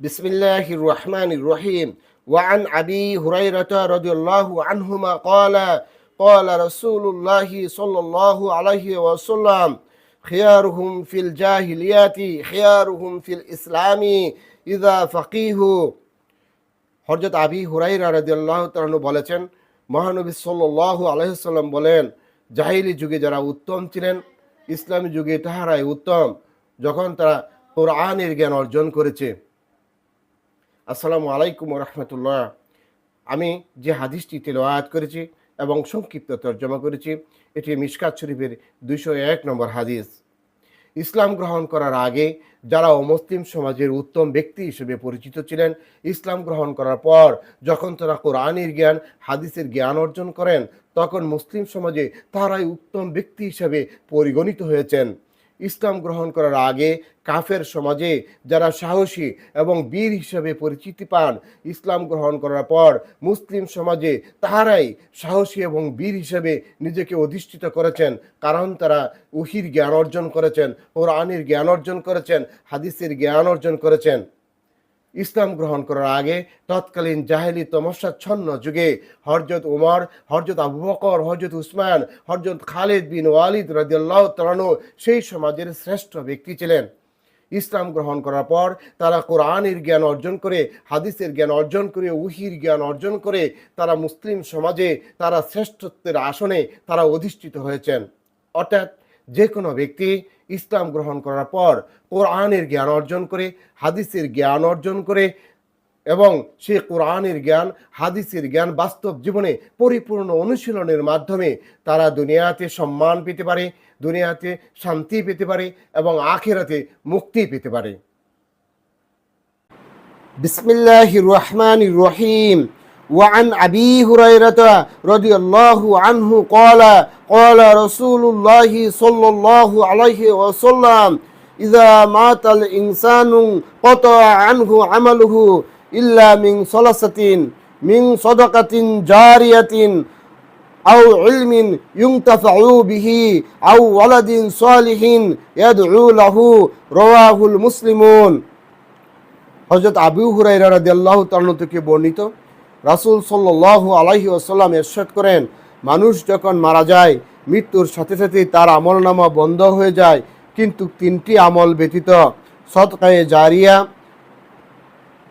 بسم الله الرحمن الرحيم وعن أبي هريرة رضي الله عنهما قال قال رسول الله صلى الله عليه وسلم خيارهم في الجاهلية خيارهم في الإسلام إذا فقيهوا হরজত আবি হুরাইরা রাদিয়াল্লাহু তাআলা বলেছেন মহানবী সাল্লাল্লাহু আলাইহি সাল্লাম বলেন জাহিলি যুগে যারা উত্তম ছিলেন ইসলামী যুগে তাহারাই উত্তম যখন তারা কোরআনের জ্ঞান অর্জন করেছে আসসালামু আলাইকুম রহমতুল্লাহ আমি যে হাদিসটি তেলাওয়াত করেছি এবং সংক্ষিপ্ত তর্জমা করেছি, এটি মিশকাত শরীফের দুইশো এক নম্বর হাদিস। ইসলাম গ্রহণ করার আগে যারা অমুসলিম সমাজের উত্তম ব্যক্তি হিসেবে পরিচিত ছিলেন, ইসলাম গ্রহণ করার পর যখন তারা কোরআনের জ্ঞান, হাদিসের জ্ঞান অর্জন করেন, তখন মুসলিম সমাজে তারাই উত্তম ব্যক্তি হিসেবে পরিগণিত হয়েছেন। ইসলাম গ্রহণ করার আগে কাফের সমাজে যারা সাহসী এবং বীর হিসেবে পরিচিতি পান ইসলাম গ্রহণ করার পর মুসলিম সমাজে তাহারাই সাহসী এবং বীর হিসেবে নিজেকে অধিষ্ঠিত করেছেন। কারণ তারা উহির জ্ঞান অর্জন করেছেন ওর আনির জ্ঞান অর্জন করেছেন, হাদিসের জ্ঞান অর্জন করেছেন। ইসলাম গ্রহণ করার আগে তৎকালীন জাহেলি তমসাচ্ছন্ন যুগে হরজত উমর, হরজত আবু বকর, হরজত উসমান, হরজত খালিদ বিন ওয়ালিদ রাদিয়াল্লাহ তালানো সেই সমাজের শ্রেষ্ঠ ব্যক্তি ছিলেন। ইসলাম গ্রহণ করার পর তারা কোরআনের জ্ঞান অর্জন করে, হাদিসের জ্ঞান অর্জন করে, উহির জ্ঞান অর্জন করে তারা মুসলিম সমাজে তারা শ্রেষ্ঠত্বের আসনে তারা অধিষ্ঠিত হয়েছেন। অর্থাৎ যে কোনো ব্যক্তি ইসলাম গ্রহণ করার পর কোরআনের জ্ঞান অর্জন করে, হাদিসের জ্ঞান অর্জন করে এবং সে কোরআনের জ্ঞান, হাদিসের জ্ঞান বাস্তব জীবনে পরিপূর্ণ অনুশীলনের মাধ্যমে তারা দুনিয়াতে সম্মান পেতে পারে, দুনিয়াতে শান্তি পেতে পারে এবং আখেরাতে মুক্তি পেতে পারে। বিসমিল্লাহ রহমান রহিম। وعن أبي هريرة رضي الله عنه قال قال رسول الله صلى الله عليه وسلم إذا مات الإنسان قطع عنه عمله إلا من صلصة من صدقة جارية أو علم ينتفع به أو ولد صالح يدعو له رواه المسلمون হজরত আবু হুরাইরা রাদিয়াল্লাহু তাআলা থেকে বর্ণিত রাসূল সাল্লাল্লাহু আলাইহি ওয়াসাল্লাম ইরশাদ করেন, মানুষ যখন মারা যায়, মৃত্যুর সাথে সাথে তার আমলনামা বন্ধ হয়ে যায়, কিন্তু তিনটি আমল ব্যতীত সৎকায়ে জারিয়া,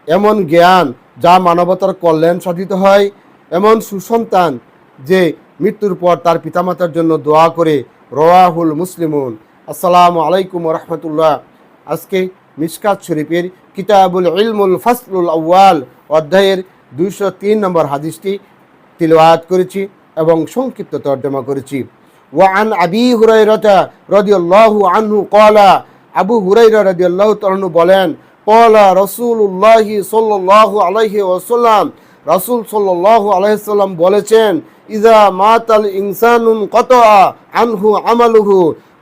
এমন জ্ঞান যা মানবতার কল্যাণ সাধিত হয়, এমন সুসন্তান যে মৃত্যুর পর তার পিতামাতার জন্য দোয়া করে, রওয়াহুল মুসলিমুন। আসসালামু আলাইকুম রহমতুল্লাহ। আজকে মিসকাত শরীফের কিতাবুল ইলমুল ফাসলুল আউয়াল অধ্যায়ের দুইশো তিন নম্বর হাদিসটি তিলওয়াত করেছি এবং সংক্ষিপ্ত তর্জমা করেছি। ওয়ান আবি হুরাই হুরাইরাতা রাদিয়াল্লাহু আনহু ক্বালা, আবু হুরাইরা রাদিয়াল্লাহু তাআলা বলেন, ক্বালা রাসূলুল্লাহি সাল্লাল্লাহু আলাইহি ওয়াসাল্লাম, রাসূল সাল্লাল্লাহু আলাইহি সাল্লাম বলেছেন ইজা মাতাল ইনসানুন কতআ আনহু আমালুহু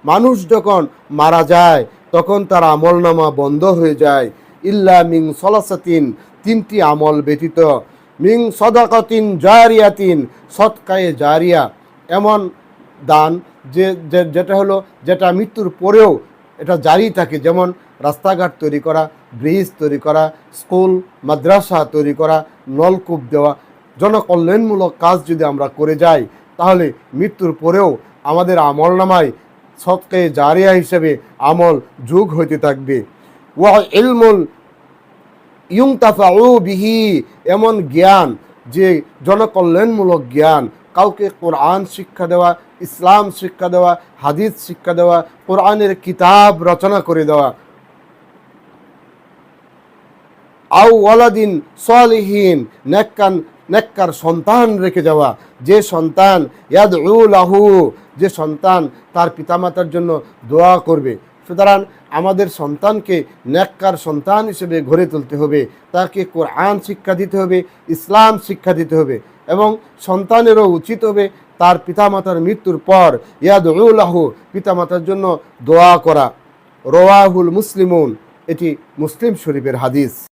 মানুষ যখন মারা যায়, তখন তার আমলনামা বন্ধ হয়ে যায়। ইল্লা মিং সলাসাতিন তিনটি আমল ব্যতীত। মিং সদাকাতিন জারিয়াতিন, সৎকায়ে জারিয়া। এমন দান যে যেটা হলো, যেটা মৃত্যুর পরেও এটা জারি থাকে। যেমন রাস্তাঘাট তৈরি করা, ব্রিজ তৈরি করা, স্কুল, মাদ্রাসা তৈরি করা, নলকূপ দেওয়া। জনকল্যাণমূলক কাজ যদি আমরা করে যাই, তাহলে মৃত্যুর পরেও আমাদের আমল নামায় সৎকে জারিয়া হিসেবে আমল যুগ হইতে থাকবে। ওয়া ইলমুল ইউংতাফাউ বিহি, এমন জ্ঞান যে জনকল্যাণমূলক জ্ঞান। কাউকে কোরআন শিক্ষা দেওয়া, ইসলাম শিক্ষা দেওয়া, হাদিস শিক্ষা দেওয়া, কোরআনের কিতাব রচনা করে দেওয়া। আউ ওয়ালাদিন সালিহীন নেককান নেককার সন্তান রেখে যাওয়া। যে সন্তান ইয়াদ লাহু যে সন্তান তার পিতামাতার জন্য দোয়া করবে। সুতরাং আমাদের সন্তানকে ন্যাক্কার সন্তান হিসেবে গড়ে তুলতে হবে, তাকে কোরআন শিক্ষা দিতে হবে, ইসলাম শিক্ষা দিতে হবে এবং সন্তানেরও উচিত হবে তার পিতামাতার মৃত্যুর পর ইয়াদ লাহু, পিতামাতার জন্য দোয়া করা। রোয়াহুল মুসলিমুন, এটি মুসলিম শরীফের হাদিস।